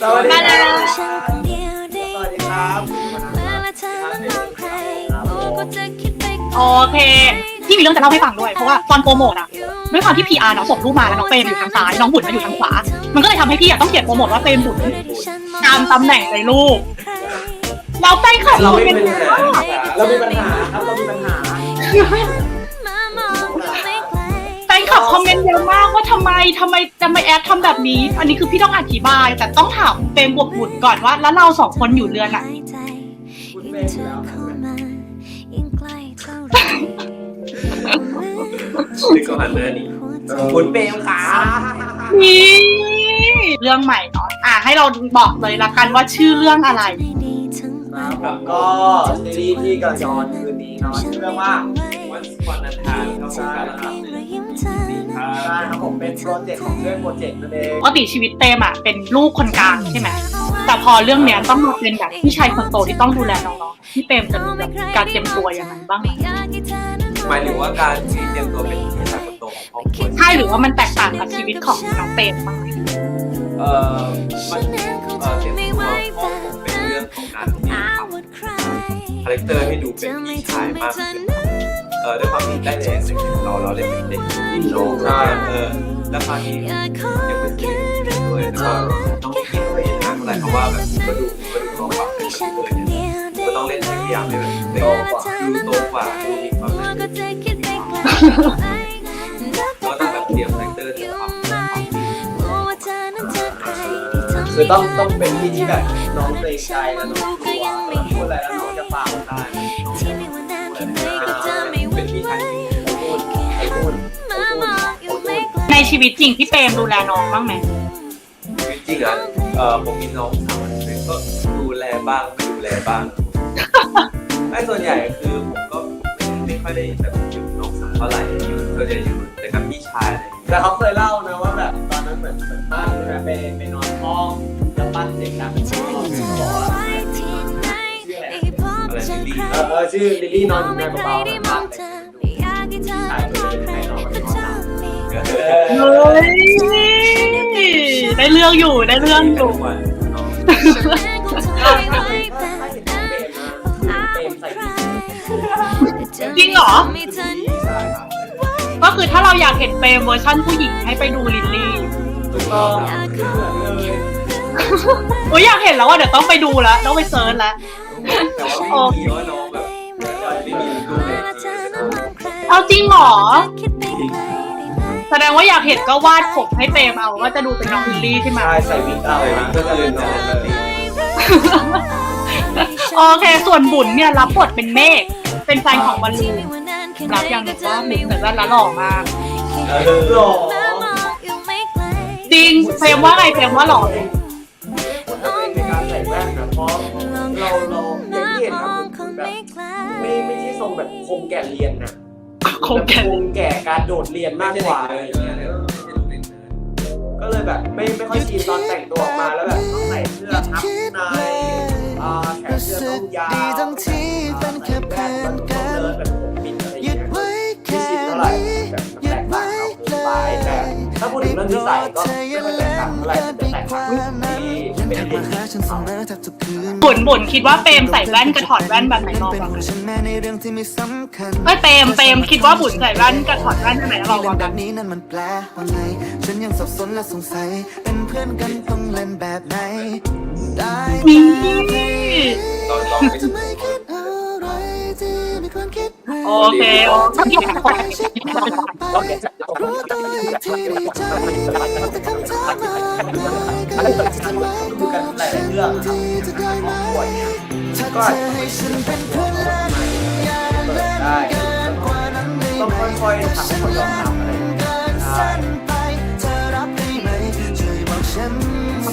สวัสดีมาคแล้รับวสวัสดีครับโอเคพี่มีเรื่องจะเล่าให้ฟังด้วย เพราะว่าตอนโปรโมทอะด้วยความที่ PR เนาะส่งรูปมาแล้วน้องเฟรมอยู่ทางซ้าย น้องบุญมาอยู่ทางขวา มันก็เลยทำให้พี่อะต้องเขียนโปรโมทว่าเฟรมบุญตามตำแหน่งในรูปเราแฟนคลับเราไม่เป็นมีปัญหาเรามีปัญหาครับเรามีปัญหาแฟน คลับคอมเมนต์เยอะมากว่าทำไมทำไมทำไมแอดทำแบบนี้ อันนี้คือพี่ต้องอธิบาย แต่ต้องถามเฟรมบวกบุญก่อนว่า แล้วเราสองคนอยู่เรือนอะคุณเฟรมอยู่แล้วครับนึกก่อนเลยนี่คุณเฟรมขานี่เรื่องใหม่เนาะอะให้เราบอกเลยละกันว่าชื่อเรื่องอะไร ครับก็ซีรีส์ที่กำลังจะออนคืนนี้เนาะชื่อเรื่องว่า วันวันอังคารครับผมการรับหนึ่งสี่ครัใช่บครับผมเป็นโปรเจกต์ของเรื่องโปรเจกต์นั่นเองปกติชีวิตเต็มอะเป็นลูกคนกลางใช่ไหมแต่พอเรื่องเนี้ยต้องมาเป็นแบบพี่ชายคนโตที่ต้องดูแลน้องๆพี่เปรมจะมีแบบการเตรียมตัวยังไงบ้างไหมหมายถึงว่าการที่เตรียมตัวเป็นผู้ชายคนโตของครอบครัวใช่หรือว่ามันแตกต่างกับชีวิตของน้องเปรมบ้างไหมเอ่อมันเอ่อเตรียมตัวพ่อผมเป็นเรื่องของการที่ทำคาแรคเตอร์ให้ดูเป็นพี่ชายมากขึ้นเอ่อด้วยความที่ได้เรียนสิ่งที่เราเราเล่นเป็นเด็กที่โตใช่เออแล้วคราวนี้ยังเป็นเด็กด้วยแล้วก็ต้องคิดไปเองนะอะไรเพราะว่าแบบก็ดูก็ดูโตกว่าเป็นคนอื่นเนี่ยก็ต้องเล่นให้พยายามให้แบบเด็กโตกว่าดูโตกว่าดูมีความเป็นก็ต้องแบบเตรียมคาแรคเตอร์เตรียมความความคือต้องต้องเป็นที่ที่แบบน้องเกรงใจแล้วน้องกลัวแล้วพูดอะไรแล้วน้องจะฟังได้ ชีวิตจริงพี่เปรมดูแลน้องบ้างไหมจริงๆอะเออผมมีน้องสาวคนหนึงก็ดูแลบ้างไม่ดูแลบ้างไอ้ส่วนใหญ่คือผมก็ไม่ค่อยได้แบบอยู่น้องสาวเท่าไหร่อยู่ส่วนใหญ่อยู่แต่กับพี่ชายอะไรอย่างเงี้ยแต่เขาเคยเล่านะว่าแบบตอนนั้นเหมือนเหมือนบ้านใช่ไหมไปไปนอนห้องแล้วปั้นเสียงดังชื่ออะไรอะไรนี่เออเออชื่อลิลลี่นอนอยู่ในกระเป๋าแบบบ้านเลยชายตัวเองให้น้องมันนอนหลับ เฮ้ยได้เรื่องอยู่ได้เรื่องอยู่จริงเหรอ ก็คือถ้าเราอยากเห็นเปรมเวอร์ชั่นผู้หญิงให้ไปดูลิลลี่โอ้ยอยากเห็นแล้วว่าเดี๋ยวต้องไปดูแล้วต้องไปเซิร์ชแล้วแต่ว่าไม่มีว่าน้เอาจริงเหรอ แสดงว่าอยากเห็นก็วาดผมให้เปรมเอาว่าจะดูเป็นน้องลิลลี่ใช่ไหม ใช่ใส่วิกเอาอะไรนะก็คือน้องแบบโอเค ส่วนบุญเนี่ยรับบทเป็นเมฆเป็นแฟนของบอลลูนรับยังบอกว่าบุญแต่ว่าละหล่อมากเออหล่อจริงเฟรมว่าไงเฟรมว่าหล่อเลยในการใส่แว่นนะเพราะเราเราอย่างที่เห็นนะคือแบบไม่ไม่ใช่ทรงแบบคมแก่เรียนนะ คงแก่คมแก่การโดดเรียนมากกว่าอะไรอย่างเงี้ยก็เลยแบบไม่ไม่ค่อยชินตอนแต่งตัวออกมาแล้วแบบต้องใส่เสื้อทับในอ่าแขนเสื้อต้องยาวดีทั้งที่เป็นแค่เพื่อนกันเดินแบบผมปิดอะไรอหยุย่างดเงี้ยไว้ไม่แค่ชินเท่าไหร่ ถ้าพูดถึงเรื่องนิสัยก็ไม่ค่อยแตกต่างเท่าไหร่แต่แตกต่างที่ยังเป็นทักเด็มากหาฉันเสมอแทบทุกคืนบุญบุญคิดว่าเปรมใส่แว่นกับถอดแว่นแบบไหนหล่อเป็นกว่าขกัอนงฉันแม้ในเรื่องที่ไม่สำคัญเอ้ยเปรมเปรมคิดว่าบุญใส่แว่นกับถอดแว่นอันไหนหล่อกว่าแบกันบนี้นั่นมันแปลว่าไงฉันยังสับสนและสงสัยเป็นเพื่อนกันต้องเล่นแบบไหนได้นี่ตอนลองไปจะไม่คิดอะไร ที่ไม่ควรคิดไว้โอเคโอเค ก็เห็นจาจแต่คำถามมากมายกันหลายๆเรื่องครับที่ะได้ไหมป่วยเนี่ยถ้าเธอให้ฉันเป็นเพื่อเล่นอเล่นเกินกว่านั้นได้ต้องค่อยๆทำให้เขายอมรับอะไรอย่างเงี้ยเกินเส้นไปเธอรับได้ไหมช่วยบอกฉัน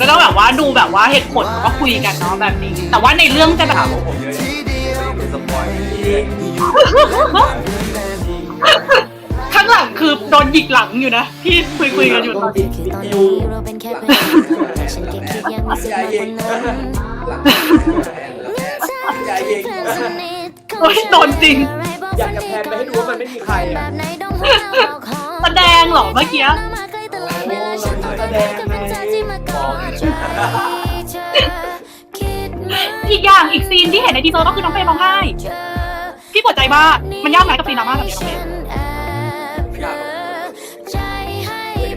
ก็ต้องแบบว่าดูแบบว่าเหตุผลก็คุยกันเนาะแบบนี้ แต่ว่าในเรื่องจะแบบถามว่าผมเยอะ ข้างหลังคือโดนหยิกหลังอยู่นะที่คุยคุยๆกันอยู่ตอนนี้คือตอนนี้เราเป็นแค่เพื่อนกันแต่ฉันเก็บคิดยังไม่สุดมากกว่านั้นอย่ายิงโอ้ยโดนจริง อยากจะแพนไปให้ดูว่ามันไม่มีใครอะแสดงเหรอเมื่อกี้ แสดงไงบ อกอีกอย่างอีกซีนที่เห็นในทีเซอร์ก็คือน้องเฟรมร้องไห้พี่ปวดใจมากมันยากไหมกับซีนดราม่าแบบนี้น้องเฟรมไม่ยากหรอก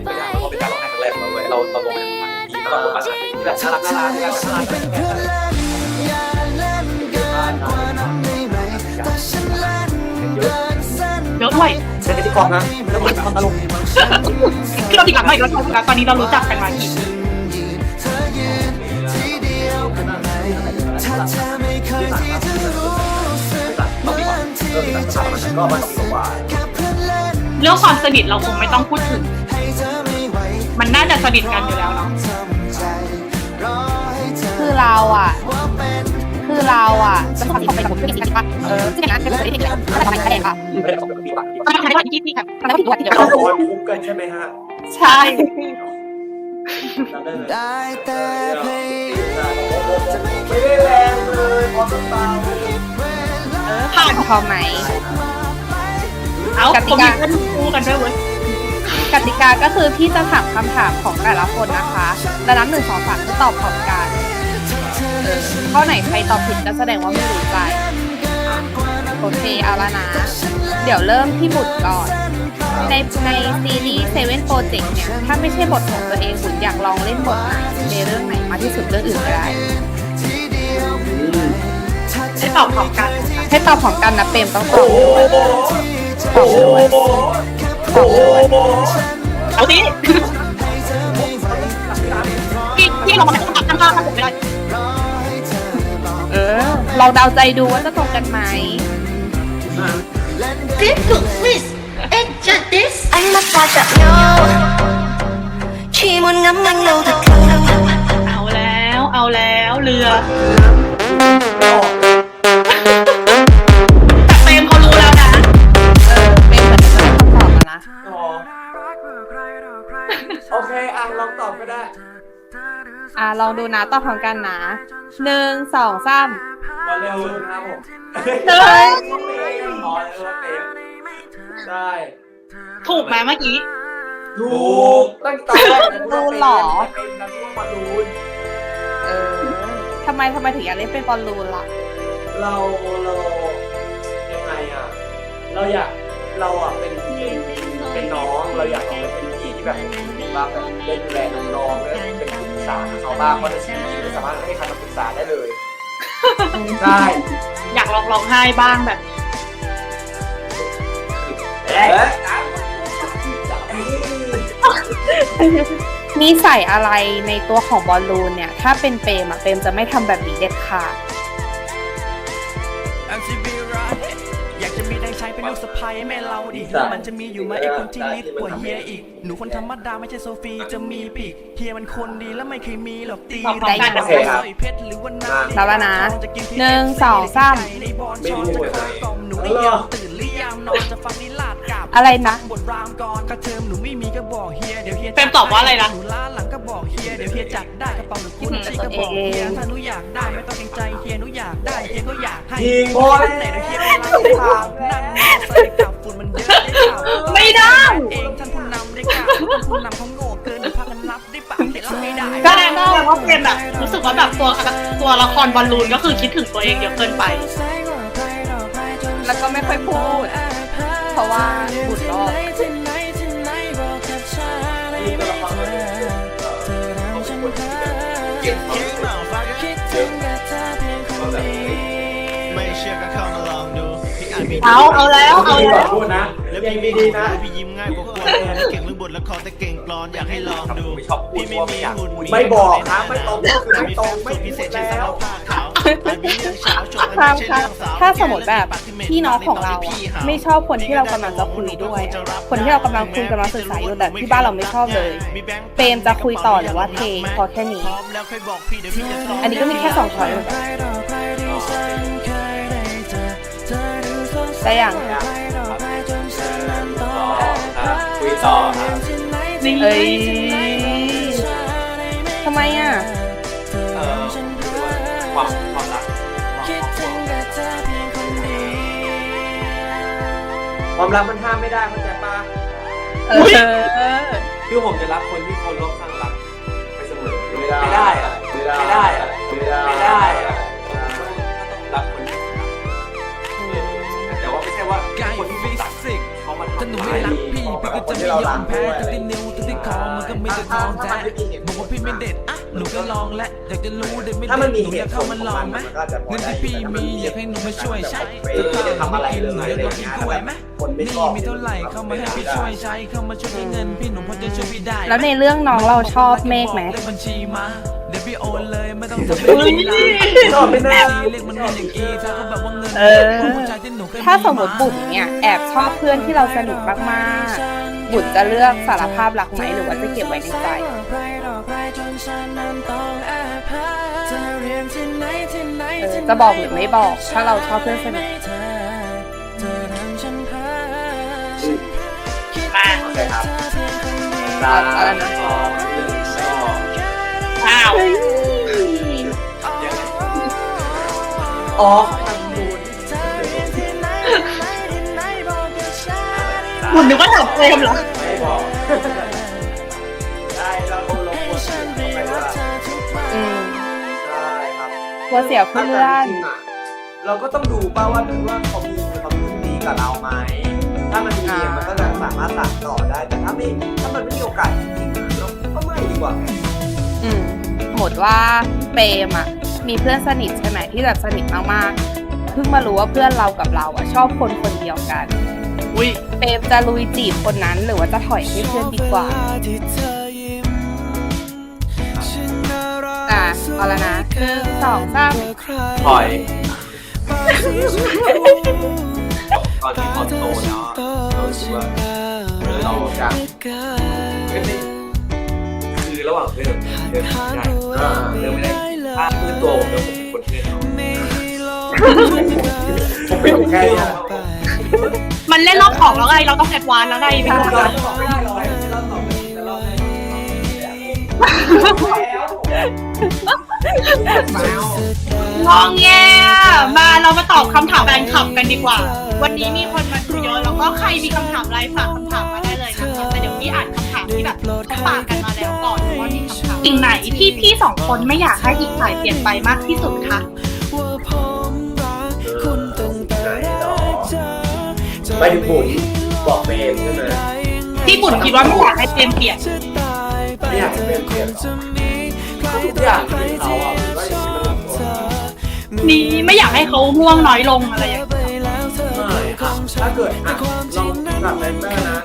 ไม่ยากเพราะเป็นการร้องไห้ครั้งแรกของเราเว้ยเราเราลงไปผ่านที่แล้วเราก็มาจากที่แบบน่ารักน่ารักน่ารักน่ารักเป็นเพื่อนเล่นอย่าเล่นเกินกว่านั้นได้ไหมแต่ฉันเล่นเกินเส้นเยอะด้วยเป็นพิธีกรนะแล้วมันความตลกคือเราติดหลังใหม่แล้วตอนนี้เรารู้จักกันมากี่ ถ้าเธอไม่เคยที่จะรู้สึกเหมือนที่ใจฉันรู้สึกแค่เพื่อนเล่นเรื่องความสนิทเราคงไม่ต้องพูดถึง ให้เธอไม่ไหวมันน่าจะสนิทกันอยู่แล้วเนาะ ทำใจรอให้เธอคือเราอะ ว่าเป็นคือเราอะจะความที่เขาเป็นแบบผู้หญิงที่ป่ะเออซึ่งอย่างนั้นคือเราไม่ได้เด็กแล้วถ้าทำอะไรแสดงอะไม่ได้ออกแบบปีบักตอนนี้ทำได้ที่ที่ครับทำได้ถึงวันที่เดียวเขาบอกว่าคุ้มกันใช่ไหมฮะ ใช่จำ ได้ไหมได้แต่พยายามไม่ได้แรงเลยพอสตาร์ผ่านพอไหม เอาผมมีเพื่อนคู่กันด้วยเว้ยกติกาก็คือพี่จะถามคำถามของแต่ละคนนะคะแล้วนับหนึ่งสองสามก็ตอบพร้อมกันเออข้อไหนใครตอบผิดก็แสดงว่าไม่รู้ใจ โอเคเอาละนะ เดี๋ยวเริ่มที่บุตรก่อน ในในซีรีส์เซเว่นโปรเจกต์เนี่ย ถ้าไม่ใช่บทของตัวเองบุญอยากลองเล่นบทไหนในเรื่องไหนมากที่สุดเรื่องอื่นก็ได้ให้ตอบพร้อมกันให้ตอบพร้อมกันนะเปรมต้องตอบด้วยตอบด้วยตอบด้วยเอาดิพี่พี่ลองมาตั้งข้างๆกันผมไม่ได้เออลองเดาใจดูว่าจะตรงกันไหม ánh mắt ta chạm nhau khi muốn ngắm anh lâu thật lâu เอาแล้ว เอาแล้วเรือแต่เฟรมเขารู้แล้วนะ เออเปรมเหมือนจะได้คำตอบอะนะอ๋อโอเคอะลองตอบก็ได้ อะลองดูนะตอบพร้อมกันนะหนึ่งสองสามมาเร็วนะครับผมเฮ้ยอ๋อเออเต็ม ได้ถูกไหมเมื่อกี้ ถูกตั้งแต่แรกจะพูดว่าเป็นนะพูดว่าบอลลูน เออทำไมทำไมถึงอยากเล่นเป็นบอลลูนล่ะ เราเรายังไงอะ เราอยากเราอะเป็นเป็นเป็นน้องเราอยากลองเป็นพี่ที่แบบว่าแบบได้ดูแลน้องๆและเป็นที่ปรึกษาเขาบ้างเพราะในชีวิตนี้ไม่สามารถให้ใครมาปรึกษาได้เลย ใช่ อยากลองร้องไห้บ้างแบบเอ๊ะ นิสัยอะไรในตัวของบอลลูนเนี่ย ถ้าเป็นเปรมอะเปรมจะไม่ทำแบบนี้เด็ดขาด MCB รักอยากจะมีแดงใช้เป็นลูกสะใภ้แม่เราดิมันจะมีอยู่ไหมไอ้คนที่ลิดกว่าเฮียอีก หนูคนธรรมดาไม่ใช่โซฟีจะมีปีกเฮียมันคนดีแล้วไม่เคยมีหรอกตีได้ยินแต่โอเคครับใส่เพชรหรือว่านาแล้วละนะหนึ่งสองสาม ในบอลช้อนจะคอยกล่อมหนูไม่ยอมตื่น หรือยามนอนจะฟังนิลาดกาบอะไรนะ บทรามก่อนกระเทิมหนูไม่มีก็บอกเฮียเดี๋ยวเฮียเฟรมตอบว่าอะไรนะ หนูล้าหลังก็บอกเฮียเดี๋ยวเฮียจัดได้กระเป๋าหนูกุญชีก็บอกเฮียถ้าหนูอยากได้ไม่ต้องเกรงใจเฮียหนูอยากได้เฮียก็อยากให้ยิงบอล ไหนเดี๋ยวเฮียไปไล่ได้ข่าวนั่นมอใส่กับฝุ่นมันเยอะได้ข่าวไม่ได้ เองท่านผู้นำได้ข่าวท่านผู้นำเขาโง่เกินเดี๋ยวพากันรับได้ปากแต่รับไม่ได้ ก็แสดงว่าเฟรมแบบรู้สึกว่าแบบตัวตัวละครบอลลูนก็คือคิดถึงตัวเองเยอะเกินไป แล้วก็ไม่ค่อยพูด เพราะว่าบุตรรอบมีตัวละครคนนี้เออเขาเป็นคนที่แบบเก่งมากเลยเยอะเขาแบบไม่เชื่อก็เข้ามาลองดูพี่อ่านมีเอา เอาแล้ว เอาพี่บแล้อกวพูดนะแล้วยังพี่ดีไม่ๆนะพี่ยิ้มง่ายกว่าคนไม่เก่งเรื่องบทละครแต่เก่งกลอนอยากให้ลองดูไม่ชอบพูดพี่ไม่ว่าไม่มีอยากหุ่นไม่บอกครับไม่ตรงก็คือไม่ตรงไม่พิพิเศเศษษใช้แล้สาว วผ้าขาวมีเรื่องเช้าโจทย์ครับไม่คใช่รับเรื่องสาวถ้าสมมติแบบพี่น้องของเราอะไม่ชอบคนที่เรากำลังจะคุยด้วย คนที่เรากำลังคุยกำลังศึกษาอยู่แต่ที่บ้านเราไม่ชอบเลยเปรมจะคุยต่อหรือว่าเทพอแค่นี้พร้อมแล้วค่อยบอกพี่เดี๋ยวพี่จะซ้อมอันนี้ก็มีแค่สองช้อยเหมือนกันแต่อย่างคุยต่อครับเอ้ยทำไมอะ เอ่อความความรักความ ความรักมันห้ามไม่ได้เข้าใจปะเออคือผมจะรักคนที่คนรอบข้างรักไปเสมอไม่ได้ไม่ได้อะไม่ได้ไม่ได้อะไม่ได้ได้อะรักคนรแต่ว่าไม่ใช่ว่าคนที่ฟิรักสิกเขามาทำถ้หนูไม่รักพี่พี่ก็จะไม่ยอมแพ้ถึงที่นิ้วถึงที่คอมันก็ไม่จะทองแท้บอกว่าพี่ไม่เด็ดอะหนูก็ลองและอยากจะรู้เด็ดไม่เด็ดหนูอยากเข้ามันลองไหมเงินที่พี่มีอยากให้หนูมาช่วยใช่แต่ถ้าหไม่กินหนูจะโดนกินกล้วยไหม ไม่นี่ชอบ มีเท่าไหร่เข้ามาให้พี่ช่วยใช้เข้ามาช่วยให้เงินพี่หนูพอจะช่วยพี่ได้แล้วในเรื่องน้องเราชอบเมฆไหม เลขบัญชีมาเดี๋ยวพี่โอนเลยไม่ต้องทำเฮ้ยชอบไม่ได้เลขมันเป็นอย่างกี้ถ้าเขาแบบว่าเงินเออ ผู้ชายที่หนูเคยถ้าสมมติบุญเนี่ยแอบชอบเพื่อนที่เราสนิทมากๆ บุญจะเลือกสารภาพรักไหมหรือว่าจะเก็บไว้ในใจ เออจะบอกหรือไม่บอก ถ้าเราชอบเพื่อนสนิท สามเอาแล้วนะสองหนึ่งสองอ้าวอ๋อทางนู้นคุณนึกว่าถามเฟรมเหรอ ไม่บอกได้เราลงลงบทเข้าไปว่าอืมได้ครับกลัวเสียเพื่ถ้าอจรินงๆอะเราก็ต้องดูป่าว่าว่าเขามีความรู้สึกดีกับเราไหมถ้ามันมีอ่ามัมันก็จะสามารถสั่งต่อได้ แต่ถ้าไม่ถ้า มันไม่มีโอกาสจริงๆอะเราก็ไม่ดีกว่าไงอืมสมมติว่าเปรมอะมีเพื่อนสนิทใช่ไหมที่แบบสนิทมากๆเพิ่งมารู้ว่าเพื่อนเรากับเราอะชอบคนคนเดียวกัน อุ้ยเปรมจะลุยจีบคนนั้นหรือว่าจะถอยให้เพื่อนดีกว่าอะเอาละนะหนึ่งสองสามถอย ตอนที่พอโตแล้วอะเรารู้สึกว่าเออเราอยากไม่ได้คือระหว่างเพื่อนเพื่อนไม่ได้อ่าเรื่องไม่ได้ถ้าเพื่อนตัวผมแล้วผมเป็นคนเพื่อนเขาผมไม่ถูกแค่เนี้ยมันเล่นรอบของแล้วไงเราต้องแอดวานซ์แล้วไงเป็นเราการบอกไม่ได้หรอกเราตอบไม่ได้เราไม่แล้วงองแงมาเรามาตอบคำถามแฟนคลับกันดีกว่า วันนี้มีคนมาดูเยอะแล้วก็ใครมีคำถามอะไรฝากคำถามมา พี่อ่านคำถามที่แบบเขาฝากกันมาแล้วก่อนว่ามีคำถามสิ่งไหนที่พี่สองคนไม่อยากให้อีกฝ่ายเปลี่ยนไปมากที่สุดคะไปถึงผุนบอกเฟรมใช่ไหมที่บุญคิดว่าไม่อยากให้เปลี่ยนเปลี่ยนไม่อยากให้เป็นเฟรมหรอกทุกอย่างที่เขาอะผมว่าอย่างนี้มันลงตัวนี้ไม่อยากให้เขาง่วงน้อยลงอะไรอย่างเงี้ยไม่อะถ้าเกิดอะลอง แบบเมมเบอร์นะ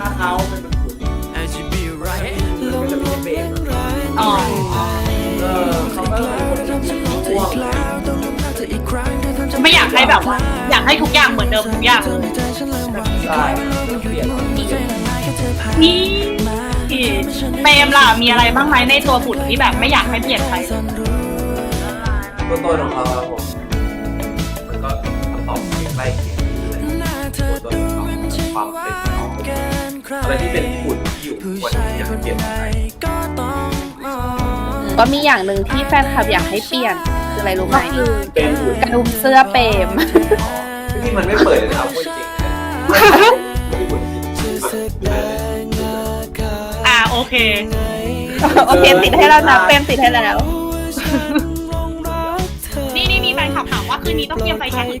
ถ้าเขาเป็นแบบผุนมันก็จะไม่ใช่เฟรมอะอ๋อเออเขาก็เลยเป็นคนที่ง่วงไม่อยากให้แบบว่าอยากให้ทุกอย่างเหมือนเดิมทุกอย่างใช่เปลี่ยนนี่เปรมล่ะมีอะไรบ้างไหมในตัวบุญที่แบบไม่อยากให้เปลี่ยนไปตัวตนของเขาครับผมมันก็คำตอบใกล้ ความเป็นของเขาอะไรที่เป็นฝุ่นที่อยู่ควรอยากเปลี่ยนไปก็มีอย่างหนึ่งที่แฟนคลับอยากให้เปลี่ยนคืออะไรรู้ไหมเป็นผุนกระดุมเสื้อเปรมที่มันไม่เปิดเลยนะครับพูดจริงไม่ฝุ่นจริงอ่าโอเค โอเคติดให้แล้วนะเปรมติดให้แล้ว นี่นี่มีแฟนคลับถามว่าคืนนี้ต้องเตรียมไฟแช็กหรือ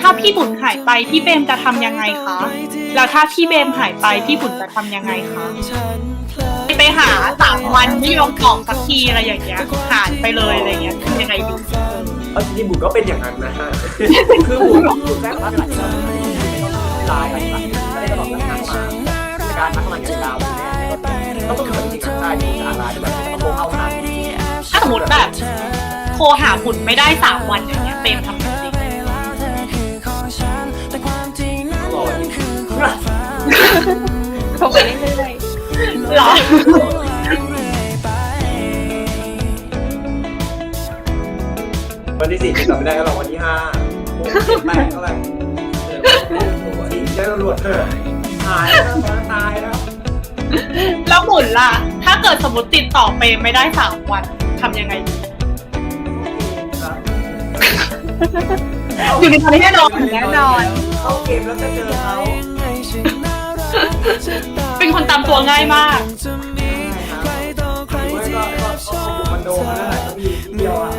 ถ้าพี่บุญหายไปพี่เบมจะทำยังไงคะ แล้วถ้าพี่เบมหายไปพี่บุญจะทำยังไงคะไปหาสามวันไม่ยอมตอบสักทีอะไรอย่างเงี้ยหายไปเลยอะไรเงี้ยทำยังไงดีเอาจริงๆบุญก็เป็นอย่างนั้นนะฮะคือบุญบุญแค่พักหลังจากไลน์อะไรต่างๆไม่ได้ตลอดการมาในการทักมาจากดาวเนี่ยก็ต้องก็ต้องเป็นจริงๆได้ที่สาราที่แบบต้องโทรเข้าหาถ้าสมมติแบบโทรหาบุญไม่ได้สามวันอย่างเงี้ยเปรมทำยังไง โทรไปเรื่อยเหรอวันที่สี่จำไม่ได้ก็หรอกวันที่ห้าหกเจ็ดแปดเท่าไหร่สี่แจ้งตำรวจเถอะหายแล้วตายแล้ว แล้วบุญล่ะ ถ้าเกิดสมมติติดต่อเปรมไม่ได้สามวันทำยังไงดีอยู่ในตอนนี้แน่นอนๆแน่นอน เข้าเกมแล้วจะเจอเขา เป็นคนตามตัวง่ายมาก ไม่ก็ก็ก็อยู่คอนโดนั่นแหละมีเดียวอะ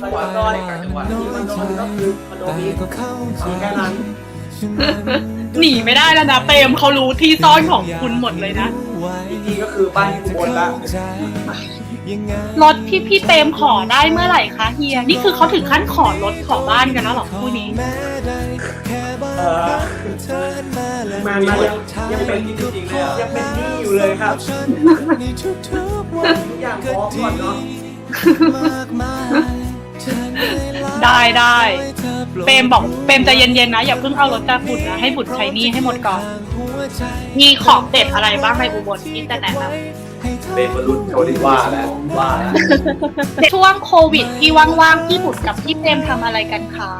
คอนโดก็ในต่างจังหวัดที่คอนโดก็คือคอนโดมีมีแค่นั้นหนีไม่ได้แล้วนะเปรมเขารู้ที่ซ่อนของคุณหมดเลยนะ อีกทีก็คือบ้านที่อุบลละรถที่พี่เปรมขอได้เมื่อไหร่คะเฮีย นี่คือเขาถึงขั้นขอรถขอบ้านกันแล้วเหรอคู่นี้ เออ มามายังยังเป็นจริงๆเลยอะยังเป็นหนี้อยู่เลยครับทุกอย่างพร้อมก่อนเนาะได้ได้เปรมบอกเปรมใจเย็นๆนะอย่าเพิ่งเอารถจากบุญนะให้บุญใช้หนี้ให้หมดก่อน มีของเด็ดอะไรบ้างในอุบลที่จะแนะนเป็นมนุษย์เขาดีว่าแล้วว่าแล้วำช่วงโควิดที่ว่างๆพี่บุญกับพี่เปรมทำอะไรกันคะ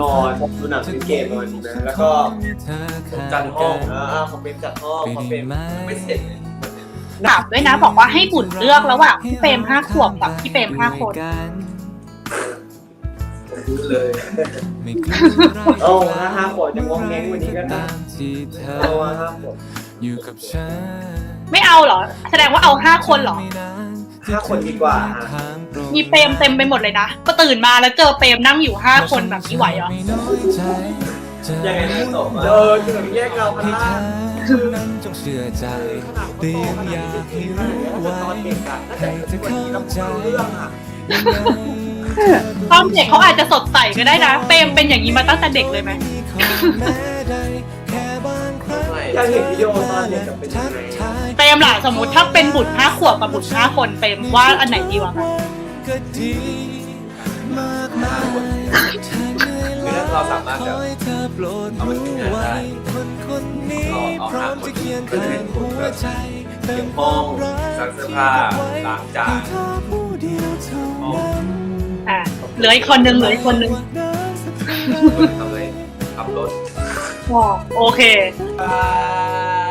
นอนดูหนังดูเกมประมาณนี้นะแล้วก็จัดห้องอ่าคอมเมนต์จัดห้องคอมเมนต์ไม่เสร็จเลยถามด้วยนะบอกว่าให้บุญเลือกระหว่างพี่เปรมห้าขวบกับพี่เปรมห้าคนผมรู้เลยโอ้ห้าห้าขวดจะงงแงงวันนี้ก็ได้เอาว่าห้าขวดอยู่กับฉันไม่เอาเหรอ แสดงว่าเอาห้าคนเหรอห้าคนดีกว่าฮะ มีเปรมเต็มไปหมดเลยนะก็ตื่นมาแล้วเจอเปรมนั่งอยู่ห้าคนแบบนี้ไหวเหรอยังไงนะตอบมาเออคือแบบแยกเราพันล่างนั้นจงเชื่อใจขนาดเตรียมอยากให้รู้ไว้ตอนเด็กอะน่าจะเป็นคนที่เราเรื่องอะตอนเด็กเขาอาจจะสดใสก็ได้นะ เปรมเป็นอย่างนี้มาตั้งแต่เด็กเลยไหมอยากเห็นวิดีโอตอนเด็กกับเป็นยังไงเปรมล่ะสมมติถ้าเป็นบุตรห้าขวบกับบุตรห้าคนเปรมว่าอันไหนดีกว่ากัน ก็ดีมากมายคือถ้าเราสามารถแบบเธอโปรดเอามันทำงานได้คนคนนี้เราเอาพร้อหามคนจะเขียนก็จะเป็นคนแบบใจเก็บห้องซักเสื้อผ้าล้างจานเธอผู้เดียวเท่าห้องอะเหลืออีกคนนึงเหลืออีกคนนึงทำอะไรขับรถ อ๋อโอเค บาย